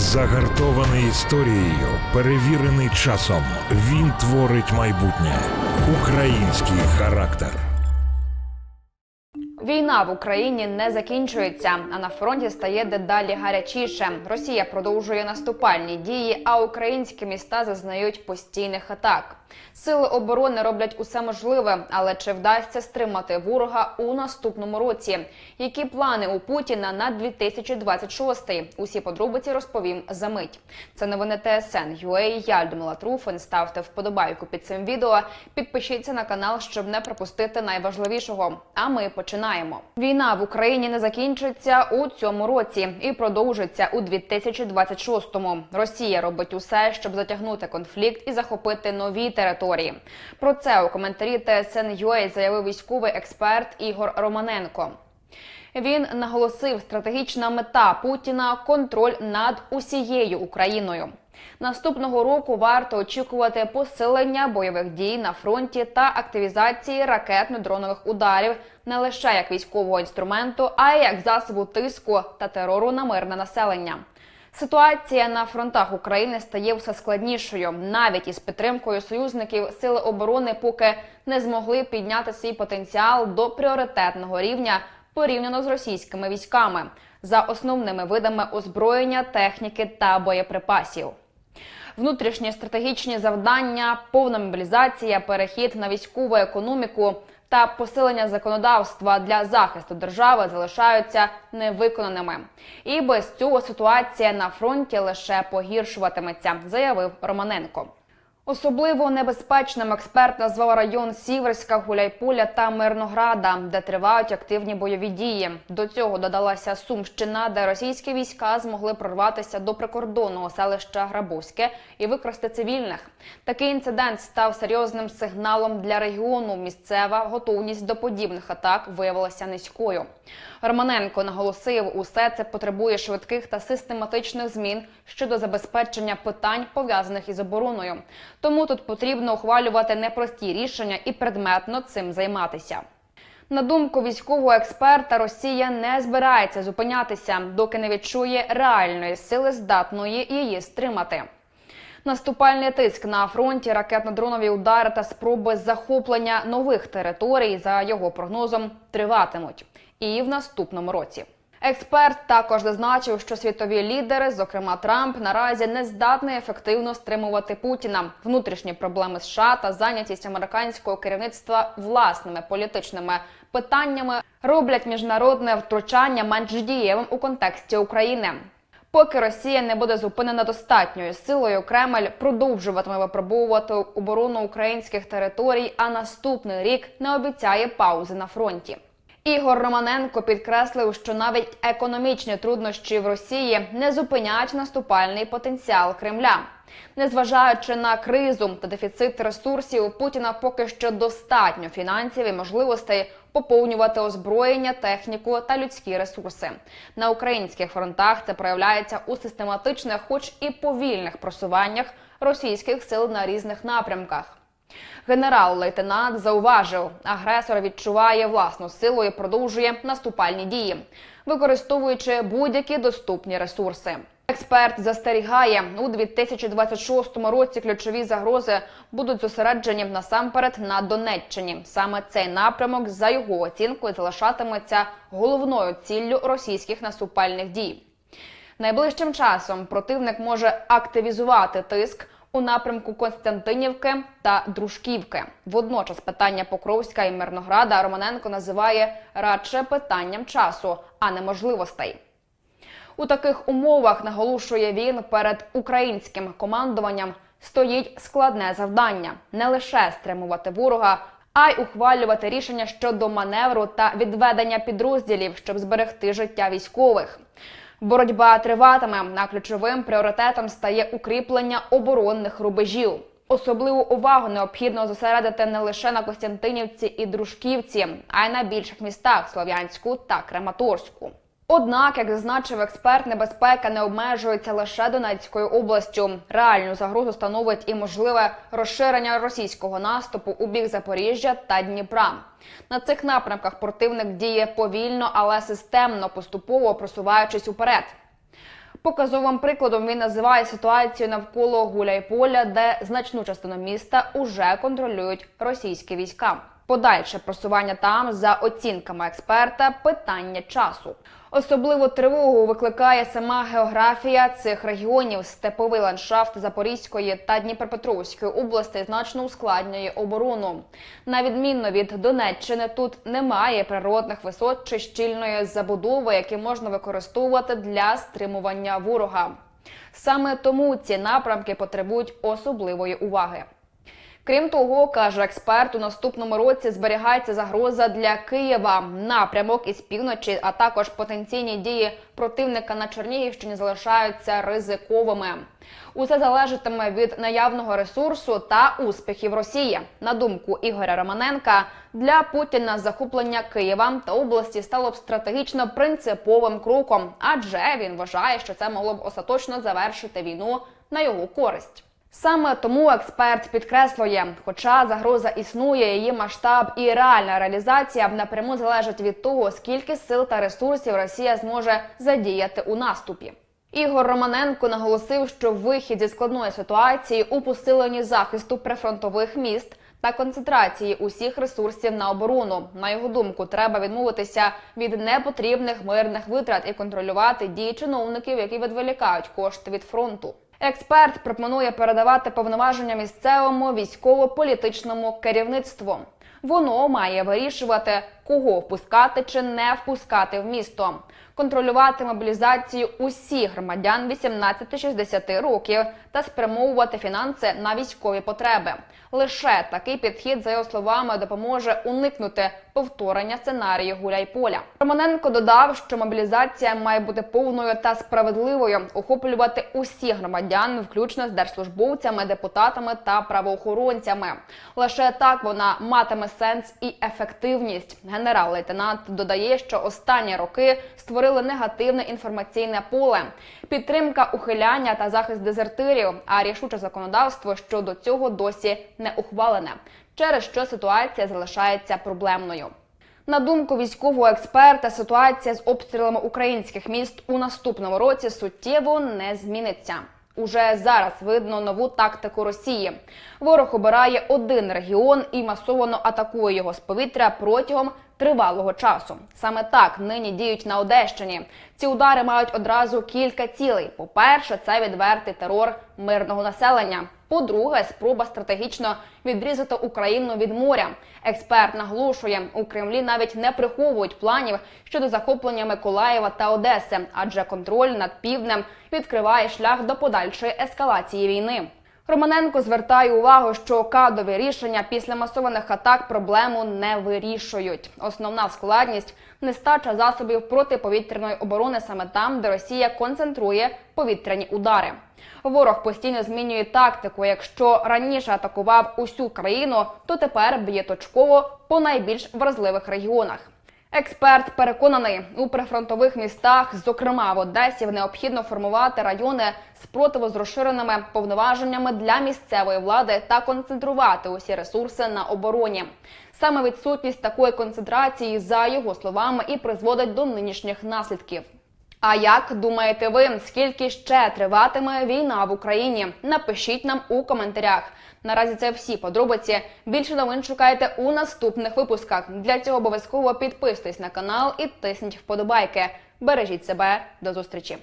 Загартований історією, перевірений часом. Він творить майбутнє. Український характер. Війна в Україні не закінчується, а на фронті стає дедалі гарячіше. Росія продовжує наступальні дії, а українські міста зазнають постійних атак. Сили оборони роблять усе можливе, але чи вдасться стримати ворога у наступному році? Які плани у Путіна на 2026? Усі подробиці розповім за мить. Це новини ТСН UA. Я Людмила Труфин. Ставте вподобайку під цим відео. Підпишіться на канал, щоб не пропустити найважливішого. А ми починаємо. Війна в Україні не закінчиться у цьому році і продовжиться у 2026-му. Росія робить усе, щоб затягнути конфлікт і захопити нові території. Про це у коментарі ТСН заявив військовий експерт Ігор Романенко. Він наголосив, стратегічна мета Путіна контроль над усією Україною. Наступного року варто очікувати посилення бойових дій на фронті та активізації ракетно-дронових ударів не лише як військового інструменту, а й як засобу тиску та терору на мирне населення. Ситуація на фронтах України стає все складнішою. Навіть із підтримкою союзників сили оборони поки не змогли підняти свій потенціал до пріоритетного рівня порівняно з російськими військами за основними видами озброєння, техніки та боєприпасів. Внутрішні стратегічні завдання, повна мобілізація, перехід на військову економіку та посилення законодавства для захисту держави залишаються невиконаними. І без цього ситуація на фронті лише погіршуватиметься, заявив Романенко. Особливо небезпечним експерт назвав район Сіверська, Гуляйполя та Мирнограда, де тривають активні бойові дії. До цього додалася Сумщина, де російські війська змогли прорватися до прикордонного селища Грабовське і викрасти цивільних. Такий інцидент став серйозним сигналом для регіону. Місцева готовність до подібних атак виявилася низькою. Романенко наголосив, усе це потребує швидких та систематичних змін щодо забезпечення питань пов'язаних із обороною. Тому тут потрібно ухвалювати непрості рішення і предметно цим займатися. На думку військового експерта, Росія не збирається зупинятися, доки не відчує реальної сили, здатної її стримати. Наступальний тиск на фронті, ракетно-дронові удари та спроби захоплення нових територій, за його прогнозом, триватимуть і в наступному році. Експерт також зазначив, що світові лідери, зокрема Трамп, наразі не здатні ефективно стримувати Путіна. Внутрішні проблеми США та зайнятість американського керівництва власними політичними питаннями роблять міжнародне втручання менш дієвим у контексті України. Поки Росія не буде зупинена достатньою силою, Кремль продовжуватиме випробовувати оборону українських територій, а наступний рік не обіцяє паузи на фронті. Ігор Романенко підкреслив, що навіть економічні труднощі в Росії не зупиняють наступальний потенціал Кремля. Незважаючи на кризу та дефіцит ресурсів, Путіна поки що достатньо фінансів і можливостей поповнювати озброєння, техніку та людські ресурси. На українських фронтах це проявляється у систематичних, хоч і повільних просуваннях російських сил на різних напрямках. Генерал-лейтенант зауважив, агресор відчуває власну силу і продовжує наступальні дії, використовуючи будь-які доступні ресурси. Експерт застерігає, у 2026 році ключові загрози будуть зосереджені насамперед на Донеччині. Саме цей напрямок, за його оцінкою, залишатиметься головною ціллю російських наступальних дій. Найближчим часом противник може активізувати тиск у напрямку Константинівки та Дружківки. Водночас питання Покровська і Мирнограда Романенко називає радше питанням часу, а не можливостей. У таких умовах наголошує він перед українським командуванням стоїть складне завдання не лише стримувати ворога, а й ухвалювати рішення щодо маневру та відведення підрозділів, щоб зберегти життя військових. Боротьба триватиме, а ключовим пріоритетом стає укріплення оборонних рубежів. Особливу увагу необхідно зосередити не лише на Костянтинівці і Дружківці, а й на більших містах Слов'янську та Краматорську. Однак, як зазначив експерт, небезпека не обмежується лише Донецькою областю. Реальну загрозу становить і можливе розширення російського наступу у бік Запоріжжя та Дніпра. На цих напрямках противник діє повільно, але системно, поступово просуваючись уперед. Показовим прикладом він називає ситуацію навколо Гуляйполя, де значну частину міста уже контролюють російські війська. Подальше просування там, за оцінками експерта, питання часу. Особливу тривогу викликає сама географія цих регіонів. Степовий ландшафт Запорізької та Дніпропетровської областей значно ускладнює оборону. На відмінно від Донеччини, тут немає природних висот чи щільної забудови, які можна використовувати для стримування ворога. Саме тому ці напрямки потребують особливої уваги. Крім того, каже експерт, у наступному році зберігається загроза для Києва. Напрямок із півночі, а також потенційні дії противника на Чернігівщині залишаються ризиковими. Усе залежатиме від наявного ресурсу та успіхів Росії. На думку Ігоря Романенка, для Путіна захоплення Києва та області стало б стратегічно принциповим кроком, адже він вважає, що це могло б остаточно завершити війну на його користь. Саме тому експерт підкреслює, хоча загроза існує, її масштаб і реальна реалізація напряму залежать від того, скільки сил та ресурсів Росія зможе задіяти у наступі. Ігор Романенко наголосив, що вихід зі складної ситуації у посиленні захисту прифронтових міст та концентрації усіх ресурсів на оборону. На його думку, треба відмовитися від непотрібних мирних витрат і контролювати дії чиновників, які відволікають кошти від фронту. Експерт пропонує передавати повноваження місцевому військово-політичному керівництву. Воно має вирішувати, кого впускати чи не впускати в місто, контролювати мобілізацію усіх громадян 18-60 років та спрямовувати фінанси на військові потреби. Лише такий підхід, за його словами, допоможе уникнути повторення сценарію Гуляйполя. Романенко додав, що мобілізація має бути повною та справедливою, охоплювати усіх громадян, включно з держслужбовцями, депутатами та правоохоронцями. Лише так вона матиме сенс і ефективність. Генерал-лейтенант додає, що останні роки створили негативне інформаційне поле, підтримка ухиляння та захист дезертирів, а рішуче законодавство щодо цього досі не ухвалене, через що ситуація залишається проблемною. На думку військового експерта, ситуація з обстрілами українських міст у наступному році суттєво не зміниться. Уже зараз видно нову тактику Росії. Ворог обирає один регіон і масово атакує його з повітря протягом тривалого часу. Саме так нині діють на Одещині. Ці удари мають одразу кілька цілей. По-перше, це відвертий терор мирного населення. По-друге, спроба стратегічно відрізати Україну від моря. Експерт наголошує, у Кремлі навіть не приховують планів щодо захоплення Миколаєва та Одеси, адже контроль над півднем відкриває шлях до подальшої ескалації війни. Романенко звертає увагу, що кадові рішення після масованих атак проблему не вирішують. Основна складність нестача засобів протиповітряної оборони саме там, де Росія концентрує повітряні удари. Ворог постійно змінює тактику. Якщо раніше атакував усю країну, то тепер б'є точково по найбільш вразливих регіонах. Експерт переконаний, у прифронтових містах, зокрема в Одесі, необхідно формувати райони спротиву з розширеними повноваженнями для місцевої влади та концентрувати усі ресурси на обороні. Саме відсутність такої концентрації, за його словами, і призводить до нинішніх наслідків. А як думаєте ви, скільки ще триватиме війна в Україні? Напишіть нам у коментарях. Наразі це всі подробиці. Більше новин шукайте у наступних випусках. Для цього обов'язково підписуйтесь на канал і тисніть вподобайки. Бережіть себе до зустрічі.